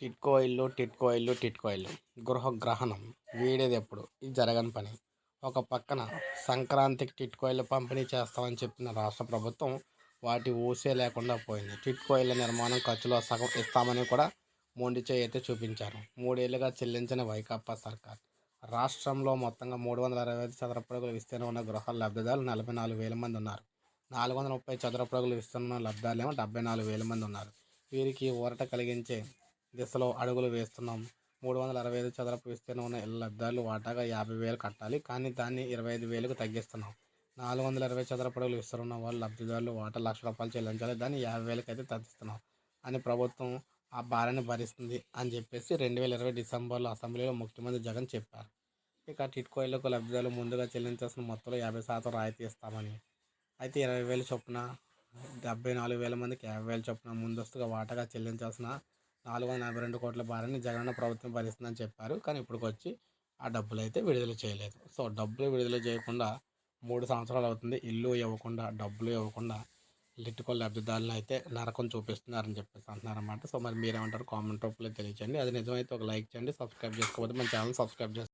టిట్కో ఇల్లు టిట్కో ఇల్లు టిట్కో ఇల్లు గృహగ్రహణం. వీడేది ఎప్పుడు ఇది జరగని పని. ఒక పక్కన సంక్రాంతికి టిట్కోయిల్ పంపిణీ చేస్తామని చెప్పిన రాష్ట్ర ప్రభుత్వం వాటి ఊసే లేకుండా పోయింది. టిట్కోయిల నిర్మాణం ఖర్చులో సగం ఇస్తామని కూడా మొండి చేయి అయితే చూపించారు. మూడేళ్ళుగా చెల్లించిన వైకాపా సర్కార్. రాష్ట్రంలో మొత్తంగా మూడు వందల అరవై ఐదు చదరపు విస్తీర్ణం ఉన్న గృహాల లబ్ధిదారులు నలభై నాలుగు వేల మంది ఉన్నారు. నాలుగు వందల ముప్పై చదరపు విస్తీర్ణం ఉన్న లబ్ధిదారులు డెబ్బై నాలుగు వేల మంది ఉన్నారు. వీరికి ఊరట కలిగించే దిశలో అడుగులు వేస్తున్నాం. మూడు వందల అరవై ఐదు చదరపు విస్తీర్ణం ఉన్న ఇళ్ళ లబ్ధాలు వాటాగా యాభై వేలు కట్టాలి. కానీ దాన్ని ఇరవై ఐదు వేలకు తగ్గిస్తున్నాం. నాలుగు వందల ఇరవై చదరపు అడుగులు విస్తీర్ణం వాళ్ళు లబ్ధిదారులు వాటా లక్ష రూపాయలు చెల్లించాలి. దాన్ని యాభై వేలకు అయితే తగ్గిస్తున్నాం. అని ప్రభుత్వం ఆ భారాన్ని భరిస్తుంది అని చెప్పేసి రెండు వేల ఇరవై డిసెంబర్లో అసెంబ్లీలో ముఖ్యమంత్రి జగన్ చెప్పారు. ఇక టిట్కో ఇళ్ళకు లబ్ధిదారులు ముందుగా చెల్లించాల్సిన మొత్తంలో యాభై శాతం రాయితీ ఇస్తామని. అయితే ఇరవై వేలు చొప్పున డెబ్బై నాలుగు వేల మందికి యాభై వేల చొప్పున ముందస్తుగా వాటాగా చెల్లించాల్సిన నాలుగు వందల నలభై రెండు కోట్ల భారాన్ని జగనన్న ప్రభుత్వం భరిస్తుందని చెప్పారు. కానీ ఇప్పటికి వచ్చి ఆ డబ్బులు అయితే విడుదల చేయలేదు. సో డబ్బులు విడుదల చేయకుండా మూడు సంవత్సరాలు అవుతుంది. ఇల్లు ఇవ్వకుండా డబ్బులు ఇవ్వకుండా లిట్టుకో లబ్ధిదారులను అయితే నరకం చూపిస్తున్నారని చెప్పేసి అంటున్నారన్నమాట. సో మరి మీరేమంటారు? కామెంట్ రూపంలో తెలియచేయండి. అది నిజమైతే ఒక లైక్ చేయండి సబ్స్క్రైబ్ చేసుకోకపోతే మన ఛానల్ సబ్స్క్రైబ్ చేసుకోండి